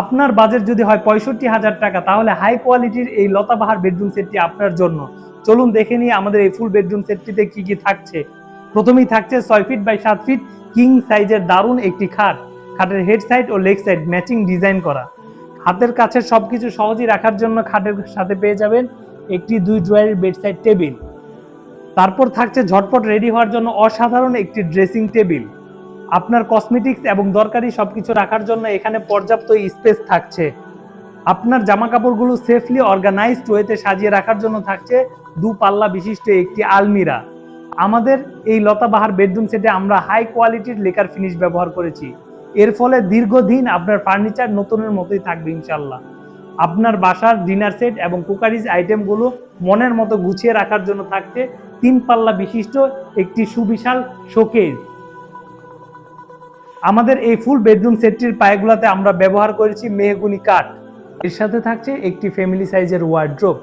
আপনার বাজেট যদি হয় পঁয়ষট্টি হাজার টাকা, তাহলে হাই কোয়ালিটির এই লতাবাহার বেডরুম সেটটি আপনার জন্য। চলুন দেখে নিই আমাদের এই ফুল বেডরুম সেটটিতে কি কি থাকছে। প্রথমেই থাকছে ছয় ফিট বাই সাত ফিট কিং সাইজের দারুণ একটি খাট। খাটের হেড সাইড ও লেগ সাইড ম্যাচিং ডিজাইন করা। হাতের কাছে সব কিছু সহজেই রাখার জন্য খাটের সাথে পেয়ে যাবেন একটি দুই ড্রয়ারের বেড সাইড টেবিল তারপর থাকছে ঝটপট রেডি হওয়ার জন্য অসাধারণ একটি ড্রেসিং টেবিল আপনার কসমেটিক্স এবং দরকারি সবকিছু রাখার জন্য এখানে পর্যাপ্ত স্পেস থাকছে। আপনার জামা কাপড়গুলো সেফলি অর্গানাইজড ওয়েতে সাজিয়ে রাখার জন্য থাকছে দু পাল্লা বিশিষ্ট একটি আলমিরা। আমাদের এই লতাবাহার বেডরুম সেটে আমরা হাই কোয়ালিটির লেকার ফিনিশ ব্যবহার করেছি। এর ফলে দীর্ঘদিন আপনার ফার্নিচার নতুনের মতোই থাকবে ইনশাল্লাহ আপনার বাসার ডিনার সেট এবং কুকারিজ আইটেমগুলো মনের মতো গুছিয়ে রাখার জন্য থাকছে তিন পাল্লা বিশিষ্ট একটি সুবিশাল শোকেজ আমাদের এই ফুল বেডরুম সেটটির পায়গুলাতে আমরা ব্যবহার করেছি মেহগুনি কাঠ। এর সাথে থাকছে একটি ফ্যামিলি সাইজের ওয়ার্ড্রোব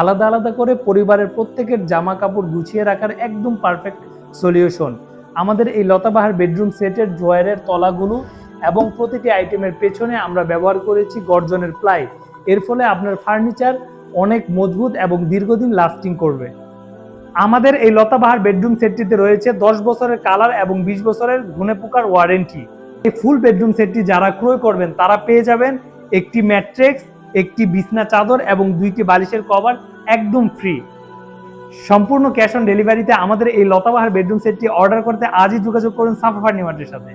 আলাদা আলাদা করে পরিবারের প্রত্যেকের জামা কাপড় গুছিয়ে রাখার একদম পারফেক্ট সলিউশন আমাদের এই লতাবাহার বেডরুম সেটের ড্রয়ারের তলাগুলো এবং প্রতিটি আইটেমের পেছনে আমরা ব্যবহার করেছি গর্জনের প্লাই। এর ফলে আপনার ফার্নিচার অনেক মজবুত এবং দীর্ঘদিন লাস্টিং করবে। আমাদের এই লতাবাহার বেডরুম সেটটিতে রয়েছে দশ বছরের কালার এবং বিশ বছরের ঘুনে পোকার ওয়ারেন্টি এই ফুল বেডরুম সেটটি যারা ক্রয় করবেন, তারা পেয়ে যাবেন একটি ম্যাট্রেক্স একটি বিছনা চাদর এবং দুইটি বালিশের কভার একদম ফ্রি সম্পূর্ণ ক্যাশ অন ডেলিভারিতে আমাদের এই লতাবাহার বেডরুম সেটটি অর্ডার করতে আজই যোগাযোগ করুন সাফা ফার্নিমার্টের সাথে।